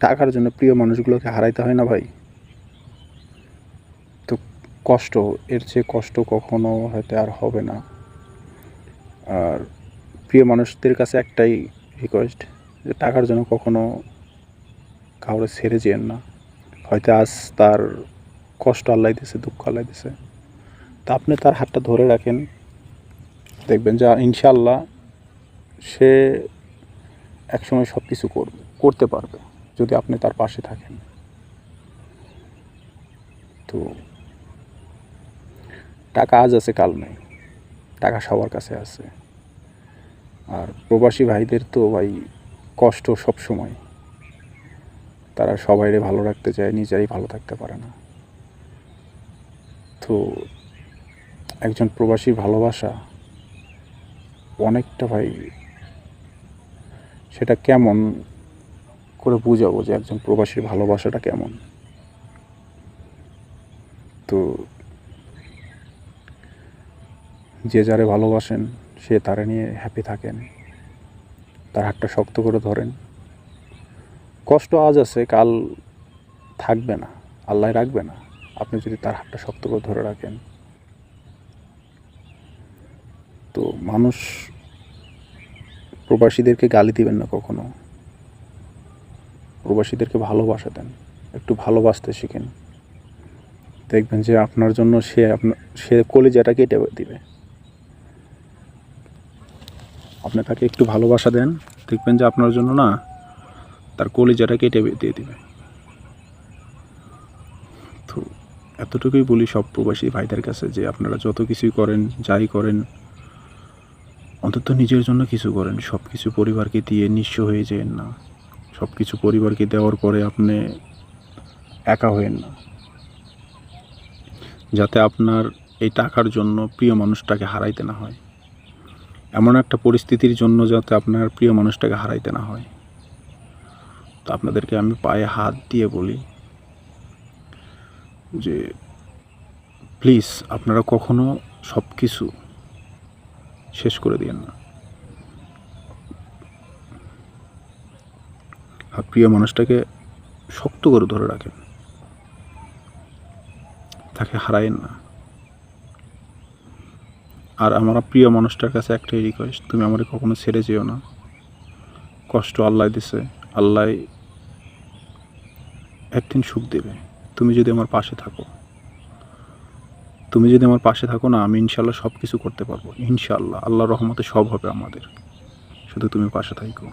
টাকার জন্য প্রিয় মানুষগুলোকে হারাইতে হয় না ভাই? তো কষ্ট, এর চেয়ে কষ্ট কখনো হয়তো আর হবে না। আর প্রিয় মানুষদের কাছে একটাই রিকোয়েস্ট যে টাকার জন্য কখনো কাউরে ছেড়ে যেন না। হয়তো আজ তার কষ্ট আল্লাহ দিছে, দুঃখ আল্লাহ দিছে। তা আপনি তার হাতটা ধরে রাখেন। দেখবেন যে ইনশাল্লাহ সে একসময় সব কিছু করবে করতে পারবে। যদি আপনি তার পাশে থাকেন। তো টাকা আজ আছে, কাল নেই। টাকা সবার কাছে আছে। আর প্রবাসী ভাইদের তো ভাই কষ্ট সব সময়। তারা সবাইরে ভালো রাখতে চায়, নিজেরাই ভালো থাকতে পারে না। তো একজন প্রবাসীর ভালোবাসা অনেকটা ভাই সেটা কেমন করে বুঝাবো যে একজন প্রবাসীর ভালোবাসাটা কেমন। তো যে যারে ভালোবাসেন, সে তারে নিয়ে হ্যাপি থাকেন, তার হাতটা শক্ত করে ধরেন। কষ্ট আজ আছে, কাল থাকবে না, আল্লাহ রাখবে না। আপনি যদি তার হাতটা শক্ত করে ধরে রাখেন। তো মানুষ প্রবাসীদেরকে গালি দিবেন না কখনো। প্রবাসীদেরকে ভালোবাসা দেন, একটু ভালোবাসতে শিখেন। দেখবেন যে আপনার জন্য সে আপনার, সে কলিজাটা কেটে দিবে। আপনি তাকে একটু ভালোবাসা দেন, দেখবেন যে আপনার জন্য না তার কলিজাটা কেটে দিয়ে দিবে। তো এতটুকুই বলি সব প্রবাসী ভাইদের কাছে যে আপনারা যত কিছুই করেন, যাই করেন, অন্তত নিজের জন্য কিছু করেন সব কিছু পরিবারকে দিয়ে নিঃস্ব হয়ে যেন না। সব কিছু পরিবারকে দেওয়ার পরে আপনি একা হয়েন না। যাতে আপনার এই টাকার জন্য প্রিয় মানুষটাকে হারাইতে না হয়। এমন একটা পরিস্থিতির জন্য যাতে আপনার প্রিয় মানুষটাকে হারাইতে না হয়। তো আপনাদেরকে আমি পায়ে হাত দিয়ে বলি যে প্লিজ আপনারা কখনো সব কিছু শেষ করে দিয়েন না। আর প্রিয় মানুষটাকে শক্ত করে ধরে রাখেন। তাকে হারায়েন না। আর আমার প্রিয় মানুষটার কাছে একটাই রিকোয়েস্ট তুমি আমাকে কখনো ছেড়ে যেও না। কষ্ট আল্লাহ দিছে, আল্লাহ একদিন সুখ দেবে। তুমি যদি আমার পাশে থাকো। তুমি যদি আমার পাশে থাকো না, আমি ইনশাল্লাহ সব কিছু করতে পারব। ইনশাল্লাহ আল্লাহ রহমতে সব হবে আমাদের। শুধু তুমি পাশে থাকো